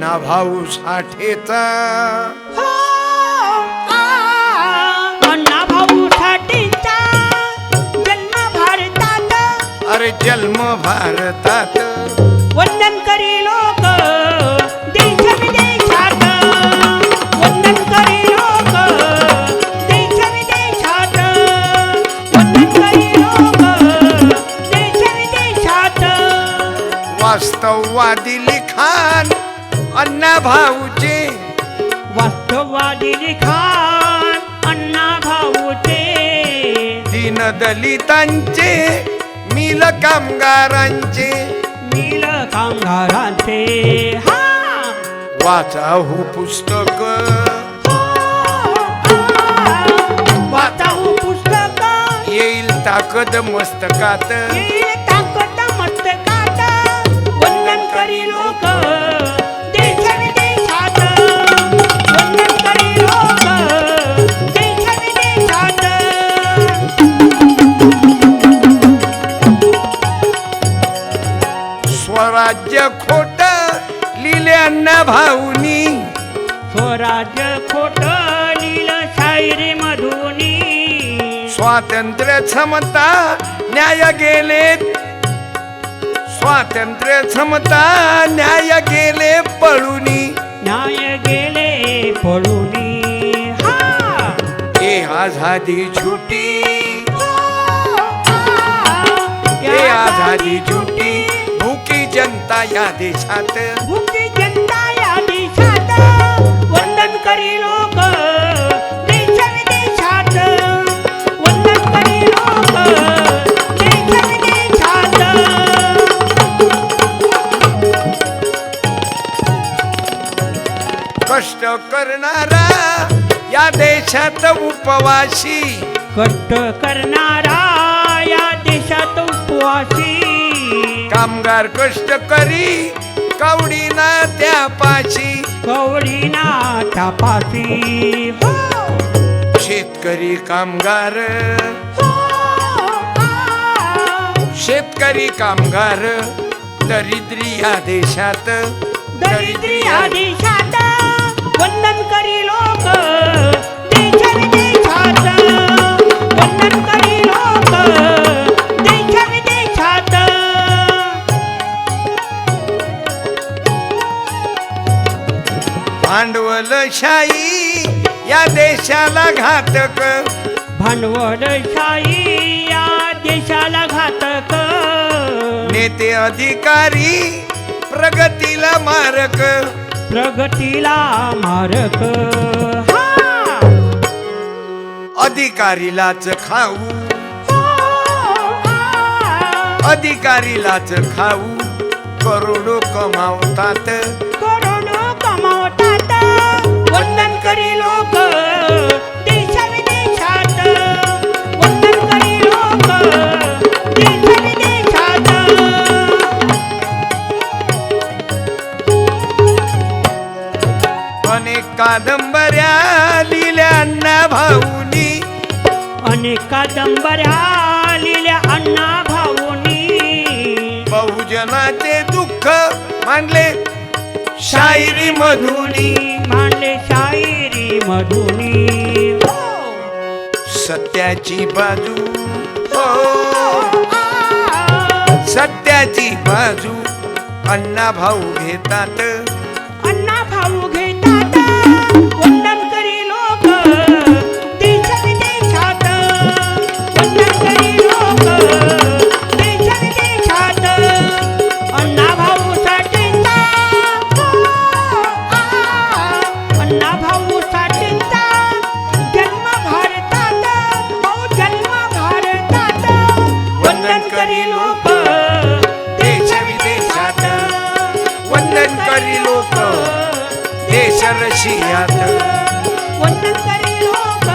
अण्णा भाऊ साठेचा हो, साठेचा जन्म भारतात. अरे जन्म भारतात. वंदन करी लोक देश विदेशात. वंदन करी लोक देश विदेशात. वंदन करी लोक देश विदेशात. वास्तववादी अण्णा भाऊचे. वास्तववादी लिखाण अण्णा भाऊचे. दीनदलितांचे मिल कामगारांचे. नील कामगारांचे. हा! वाचा हो पुस्तक. वाचाऊ पुस्तक. येईल ताकद मस्तकात. येईल ताकद मस्तकात. वंदन करी लोक. स्वराज्य खोट अण्णा भाऊनी. स्वराज्य खोट लील शायरी मधुनी. स्वातंत्र्य क्षमता न्याय गेले स्वातंत्र्य क्षमता न्याय गेले पळूनी. न्याय गेले पळूनी. हा. ए आझादी छुटी ए या आझादी छुटी जनता या देशात. भुकी जनता या देशात. वंदन करी लोक देश विदेशात. वंदन करी लोक देश विदेशात. कष्ट करणारा या देशात उपवाशी कष्ट करणारा या देशात उपवासी. कामगार कष्ट करी कवडीना त्या पाशी कवडीना तापासी हो. शेतकरी कामगार. हो, आ. शेतकरी कामगार दरिद्री या देशात. दरिद्री या देशात. वंदन करी लोक. भांडवलशाही या देशाला घातक. भांडवलशाही या देशाला घातक. नेते अधिकारी प्रगतीला मारक. प्रगतीला मारक. हा! अधिकारीलाच खाऊ. हो. अधिकारीलाच खाऊ. करोडो कमावतात. करी लोक देश विदेशात वंदन करी लोक देश विदेशात अनेक कादंबऱ्या लिहिल्या अण्णा भाऊनी. अनेक कादंबऱ्या लिहिल्या अण्णा भाऊनी. बहुजनाचे दुःख मांडले शायरी मधुनी. मांडले शायरी मधुनी. सत्याची बाजू हो. सत्याची बाजू अण्णा भाऊ घेतात अण्णा भाऊ घेतात करी लोक देश रशियात वंदन करी लोक